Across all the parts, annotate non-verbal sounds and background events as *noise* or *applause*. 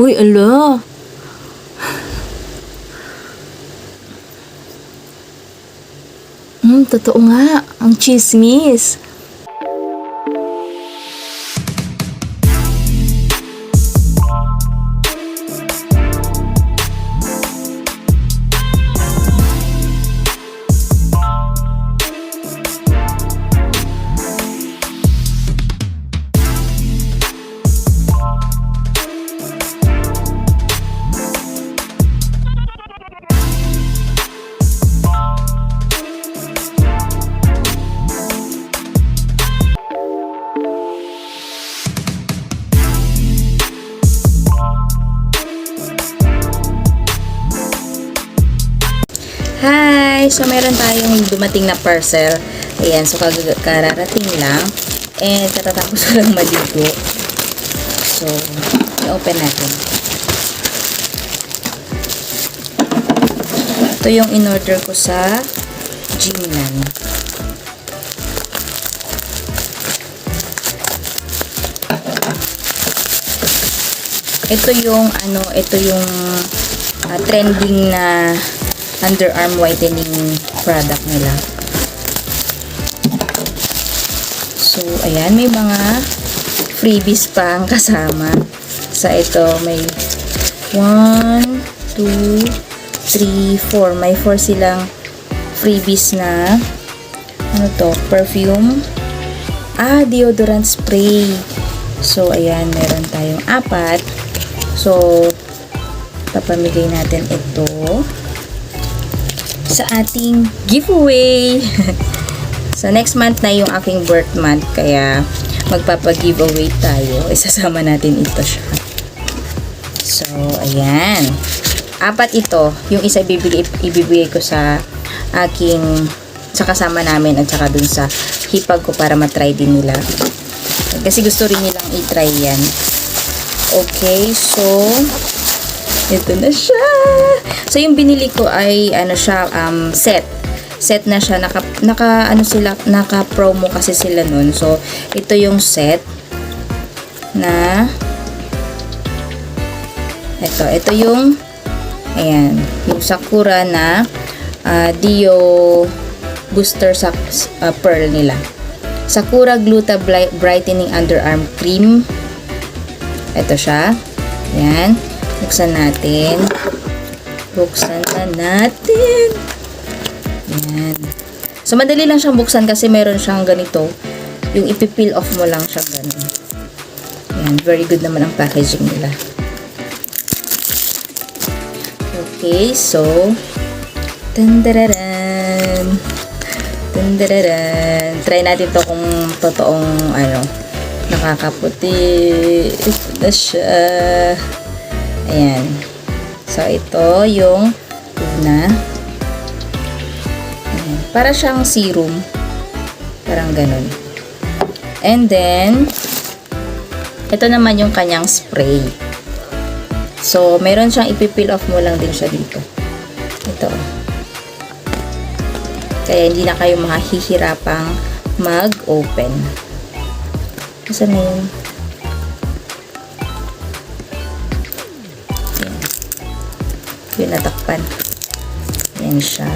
Uy, ala. Hmm, totoo nga. Ang chismis. So, meron tayong dumating na parcel. Ayan, so kag- kararating lang. And katatapos *laughs* ko lang maligo. So, i-open natin. Ito yung in-order ko sa Gymlan. Ito yung ano, ito yung ah, trending na underarm whitening product nila. So, ayan, may mga freebies pa ang kasama. Sa ito, may 1, 2, 3, 4. May 4 silang freebies na ano to, perfume. Ah, deodorant spray. So, ayan, meron tayong apat. So, papamigay natin ito sa ating giveaway. *laughs* so, next month na yung aking birth month, kaya magpapag-giveaway tayo. *laughs* Isasama natin ito siya. So, ayan. Apat ito. Yung isa ibibigay, ibibigay ko sa aking sa kasama namin at saka dun sa hipag ko para matry din nila. Kasi gusto rin nilang i-try yan. Okay, so ito na siya. So yung binili ko ay ano siya um set. Set na siya naka naka ano sila naka promo kasi sila nun. So ito yung set na ito ito yung ayan yung Sakura na ah, Dio booster sa ah, pearl nila. Sakura Gluta Brightening Underarm Cream. Ito siya. Ayan. Buksan natin. Buksan na natin. Ayan. So, madali lang siyang buksan kasi meron siyang ganito. Yung ipipeel off mo lang siya ganun. Ayan. Very good naman ang packaging nila. Okay. So, tandararan. Tandararan. Try natin to kung totoong ano, nakakaputi. Na siya. Ayan. So, ito yung una. Ayan. Para siyang serum. Parang ganun. And then, ito naman yung kanyang spray. So, meron siyang ipipeel off mo lang din siya dito. Ito. Kaya hindi na kayo mahihirapang mag-open. Saan na yun? Yun, natakpan. Yan siya.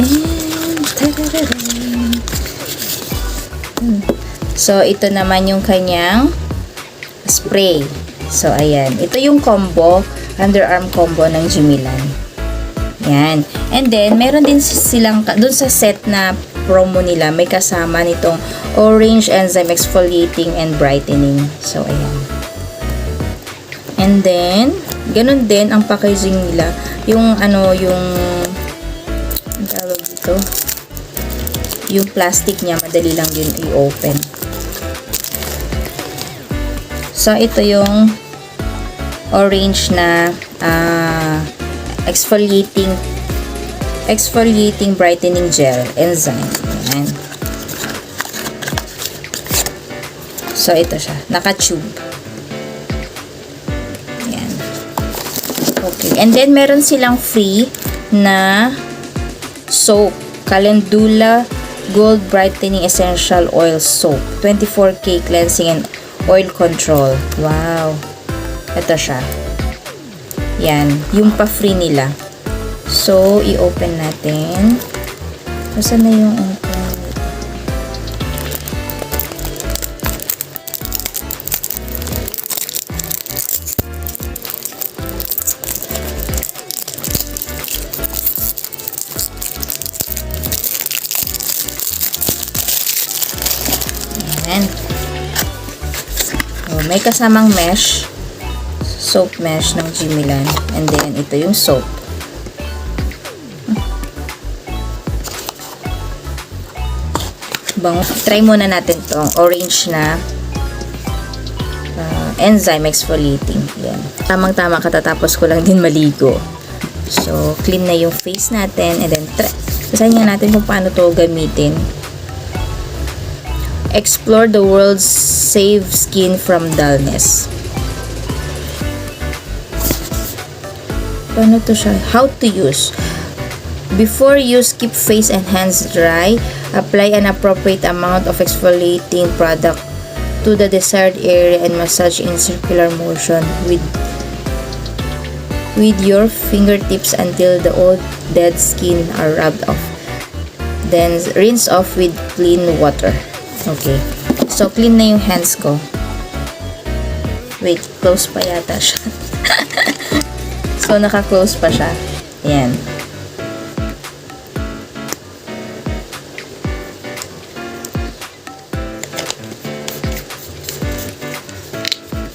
And. Hmm. So, ito naman yung kanyang spray. So, ayan. Ito yung combo, underarm combo ng Jimilan. Yan. And then, meron din silang, dun sa set na promo nila, may kasama nitong Orange Enzyme Exfoliating and Brightening. So, ayan. And then, ganun din ang packaging nila. Yung, ano, yung, ang tawag dito? Yung plastic niya, madali lang yun i-open. So, ito yung orange na ah, exfoliating exfoliating brightening gel enzyme. Ayan. So, ito siya. Naka-tube. Ayan. Okay. And then, meron silang free na soap. Calendula Gold Brightening Essential Oil Soap. 24K Cleansing and Oil Control. Wow. Ito siya. Yan. Yung pa-free nila. So, i-open natin. Nasaan na yung open? Ayan. Oh, may kasamang mesh. Soap mesh ng Jimilan. And then, ito yung soap. Bango. Try muna natin to Orange na uh, enzyme exfoliating. Yan. Tamang-tama katatapos ko lang din maligo. So, clean na yung face natin. And then, try. Basahin nga natin kung paano to gamitin. Explore the world's save skin from dullness. Paano to siya? How to use. Before use, keep face and hands dry. Apply an appropriate amount of exfoliating product to the desired area and massage in circular motion with with your fingertips until the old dead skin are rubbed off. Then rinse off with clean water. Okay. So clean na yung hands ko. Wait, close pa yata siya. *laughs* so naka-close pa siya. Ayan.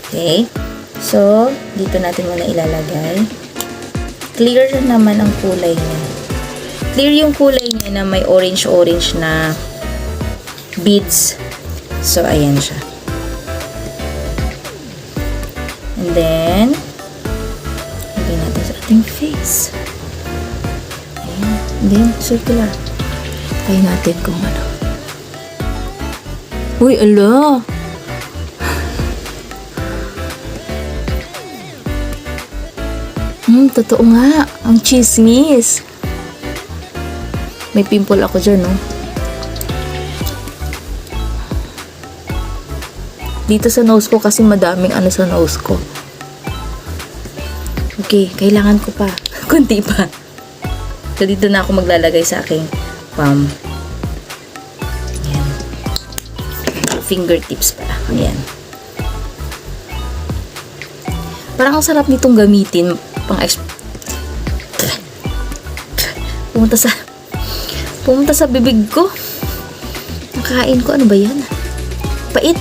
Okay. So, dito natin muna ilalagay. Clear naman ang kulay niya. Clear yung kulay niya na may orange-orange na beads. So, ayan siya. And then, lagay natin sa ating face. Ayan. And then, circular. Try natin kung ano. Uy, ala! Hmm, totoo nga. Ang chismis. May pimple ako dyan, no? Dito sa nose ko kasi madaming ano sa nose ko. Okay, kailangan ko pa. *laughs* Kunti pa. So, dito na ako maglalagay sa aking palm. Ayan. Fingertips pala. Ayan. Parang ang sarap nitong gamitin pang exp- pumunta sa pumunta sa bibig ko nakain ko ano ba yan pait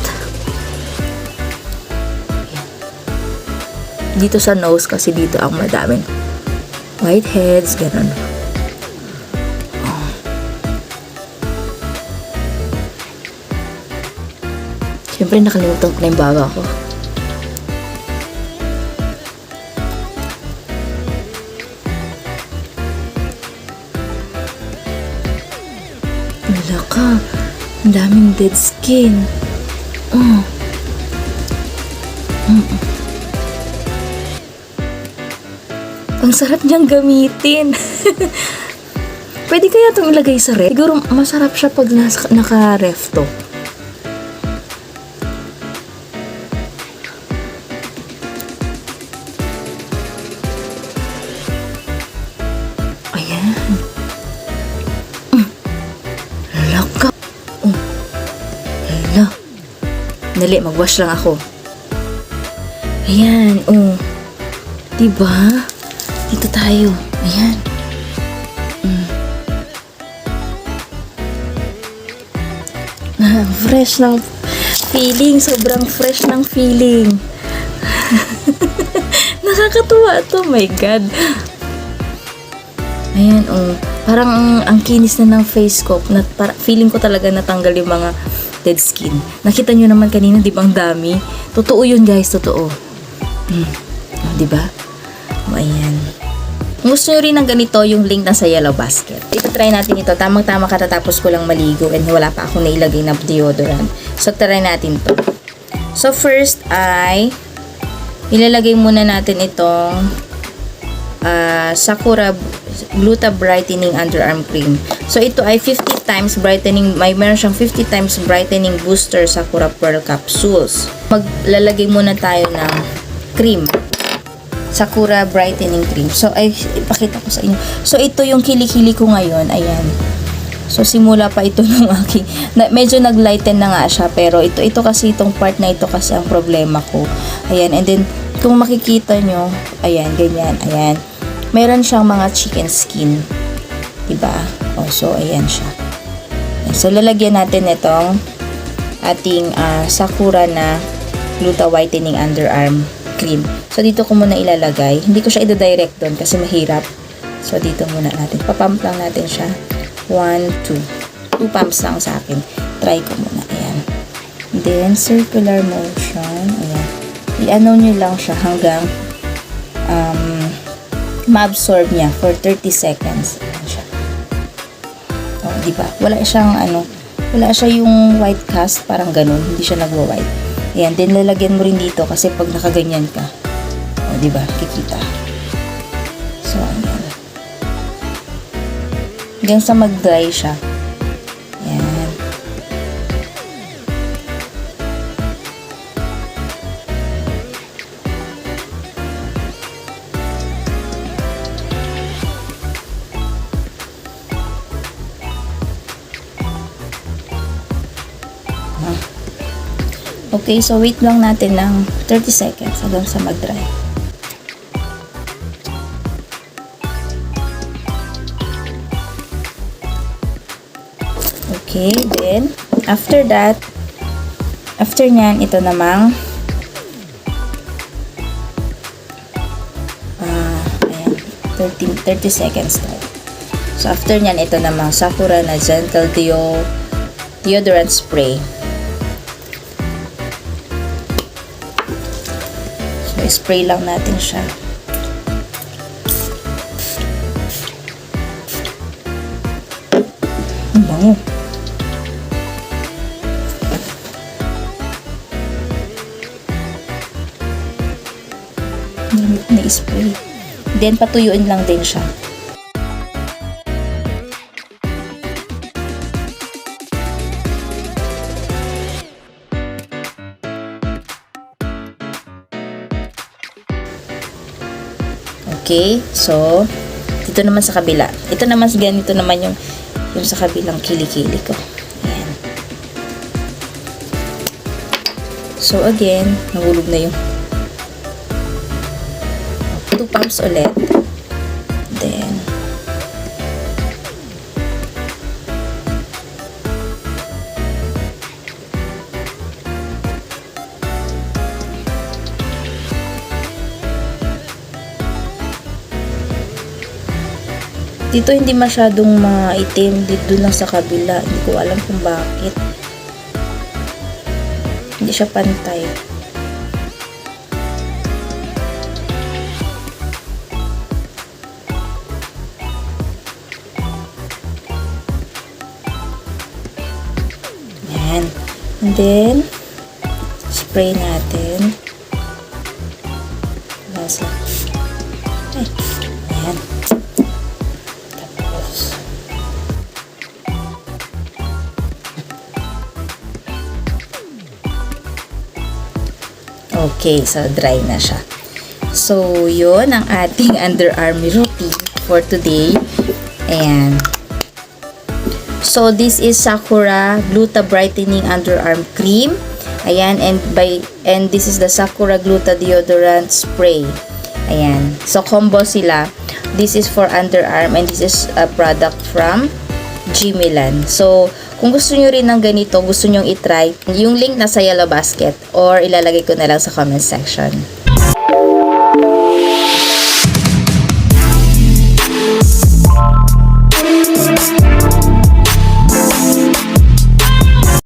dito sa nose kasi dito ang madaming whiteheads ganun Oh. Siyempre nakalimutan ko na yung baga ko. Ka. Ang daming dead skin. Oh. Mm. Ang sarap niyang gamitin. *laughs* Pwede kaya itong ilagay sa ref? Siguro masarap siya pag nasa, naka-ref to. Dali, mag-wash lang ako. Ayan, oh. Diba? Dito tayo. Ayan. Mm. Ah, fresh ng feeling. Sobrang fresh ng feeling. *laughs* Nakakatuwa to. My God. Ayan, oh. Parang ang, ang kinis na ng face ko. Na, para, feeling ko talaga natanggal yung mga dead skin. Nakita nyo naman kanina, di ba ang dami? Totoo yun, guys. Totoo. Hmm. Oh, di ba? Oh, ayan. Kung gusto nyo rin ng ganito, yung link na sa yellow basket. Ito try natin ito. Tamang-tama katatapos ko lang maligo and wala pa akong nailagay na deodorant. So, try natin to. So, first ay ilalagay muna natin itong ah, Sakura Gluta Brightening Underarm Cream. So, ito ay 50 times brightening, may meron siyang 50 times brightening booster Sakura Pearl Capsules. Maglalagay muna tayo ng cream. Sakura Brightening Cream. So, ay, ipakita ko sa inyo. So, ito yung kilikili ko ngayon. Ayan. So, simula pa ito *laughs* ng aking, na, medyo naglighten na nga siya, pero ito, ito kasi, itong part na ito kasi ang problema ko. Ayan, and then, kung makikita nyo, ayan, ganyan, ayan. Meron siyang mga chicken skin. Diba? Oh, so, ayan siya. So, lalagyan natin itong ating ah, Sakura na Gluta Whitening Underarm Cream. So, dito ko muna ilalagay. Hindi ko siya ida-direct doon kasi mahirap. So, dito muna natin. Papump lang natin siya. 1, 2. 2 pumps lang sa akin. Try ko muna. Ayan. Then, circular motion. Ayan. I-ano nyo lang siya hanggang um, ma-absorb niya for 30 seconds. Ayan siya. Oh, di ba? Wala siyang ano, wala siya yung white cast, parang ganun. Hindi siya nagwa-white. Ayan, then lalagyan mo rin dito kasi pag nakaganyan ka, oh, di ba? Kikita. So, ayan. Hanggang sa mag-dry siya. Ayan. Okay, so wait lang natin ng 30 seconds hanggang sa mag-dry. Okay, then, after that, after nyan, ito namang, ah, ayan, 30, 30 seconds tayo. So, after nyan, ito namang Sakura na Gentle Deo Deodorant Spray. So, spray lang natin siya. Spray. Then, patuyuin lang din siya. Okay, so, dito naman sa kabila. Ito naman, ganito naman yung, yung sa kabilang kilikili ko. Ayan. So, again, nahulog na yung two pumps ulit. Then, Dito hindi masyadong maitim. Dito lang sa kabila. Hindi ko alam kung bakit. Hindi siya pantay. Then, spray natin. Basa. Ay, yan. Tapos, Okay, so dry na siya. So, yun ang ating *laughs* underarm routine for today. Ayan. So, this is Sakura Gluta Brightening Underarm Cream. Ayan, and by and this is the Sakura Gluta Deodorant Spray. Ayan. So, combo sila. This is for underarm and this is a product from G. So, kung gusto nyo rin ng ganito, gusto nyo itry, yung link nasa yellow basket or ilalagay ko na lang sa comment section.